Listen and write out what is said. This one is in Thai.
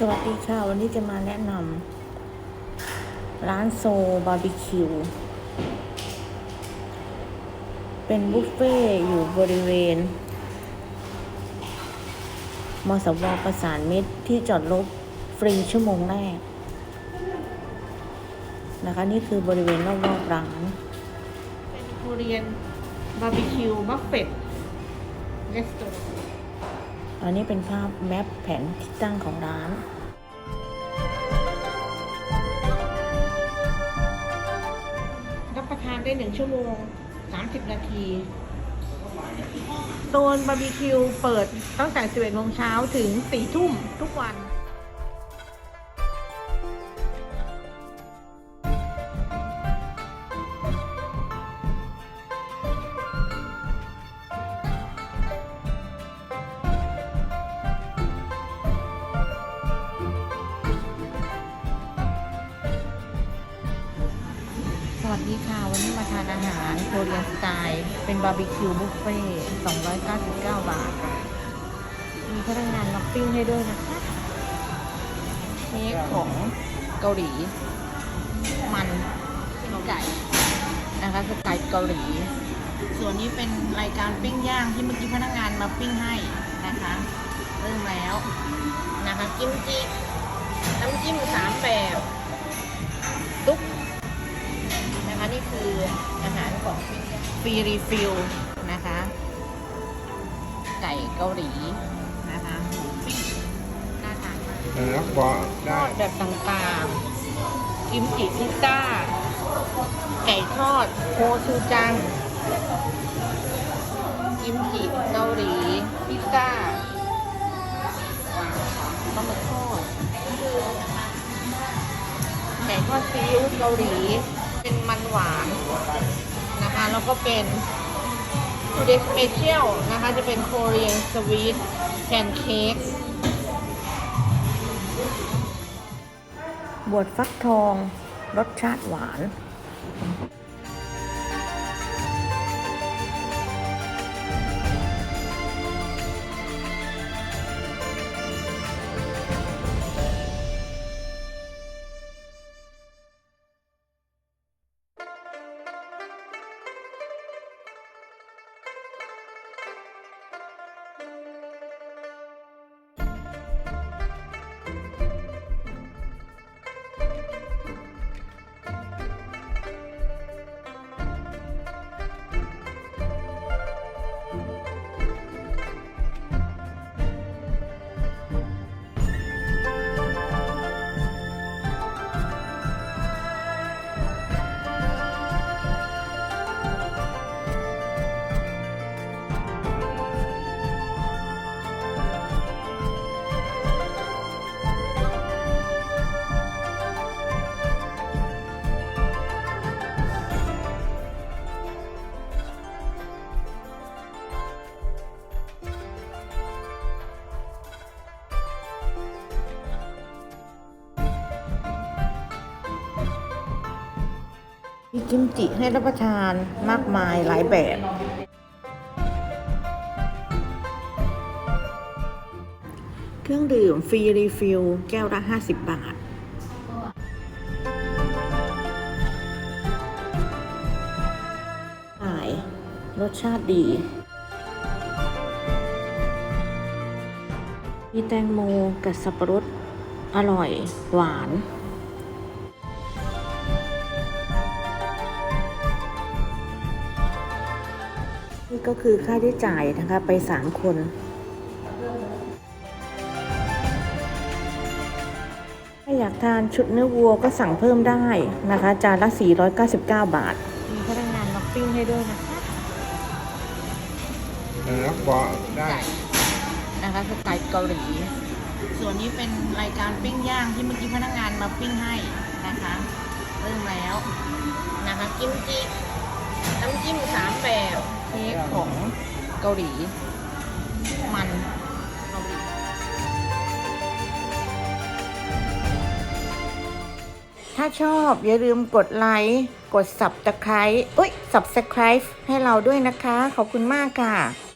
สวัสดีค่ะ วันนี้จะมาแนะนำร้านโซบาร์บีคิว เป็นบุฟเฟ่ต์อยู่บริเวณมสวประสานมิตรที่จอดรถฟรีชั่วโมงแรก นะคะ นี่คือบริเวณรอบๆร้าน เป็นโคเรียนบาร์บีคิวบัฟเฟ่ตเรสโตรอันนี้เป็นภาพแมปแผนที่ตั้งของร้าน ได้หนึ่งชั่วโมงสามสิบนาทีโซนบาร์บีคิวเปิดตั้งแต่ 11โมงเช้าถึง 4 ทุ่มทุกวัน วัสดีค่ะ วันนี้มาทานอาหารโคเรียนสไตล์ เป็นบาร์บีคิวบุฟเฟ่299 บาท มีพนักงานมาปิ้งให้ด้วยนะคะเค้กของเกาหลี มันไก่นะคะสไตล์เกาหลี ส่วนนี้เป็นรายการปิ้งย่างที่เมื่อกี้พนักงานมาปิ้งให้นะคะ เริ่มแล้วนะคะกิมจิ ฟรีรีฟิลนะคะ ไก่เกาหลีนะคะหมูปิ้งน่าทานมากเออบอกทได้อดแบบต่างๆ กิมจิพิซซ่า ไก่ทอดโคชูจัง กิมจิเกาหลีพิซซ่าปลาหมึกทอดไก่ทอดซีอิ๊วเกาหลี เป็นมันหวานนะคะ แล้วก็เป็น today special นะคะ จะเป็นโคเรียนสวีทแพนเค้กบวชฟักทอง รสชาติหวาน มีกิมจิให้รับประทานมากมายหลายแบบ เครื่องดื่มฟรีรีฟิลแก้วละ 50 บาทขายรสชาติดี มีแตงโมกับสับปะรด อร่อยหวาน นี่ก็คือค่าใช้จ่ายนะคะไปสามคนถ้าอยากทานชุดเนื้อวัวก็สั่งเพิ่มได้นะคะ จานละ 499 บาท มีพนักงานมาปิ้งให้ด้วยนะคะเออบอกได้ไก่นะคะสไตล์เกาหลีส่วนนี้เป็นรายการปิ้งย่างที่เมื่อกี้พนักงานมาปิ้งให้นะคะเริ่มแล้วนะคะกิมจิ น้ำจิ้มสามแบบเค้กของเกาหลี มันเกาหลีถ้าชอบอย่าลืมกดไลค์ กด subscribe อุ้ย subscribe ให้เราด้วยนะคะ ขอบคุณมากค่ะ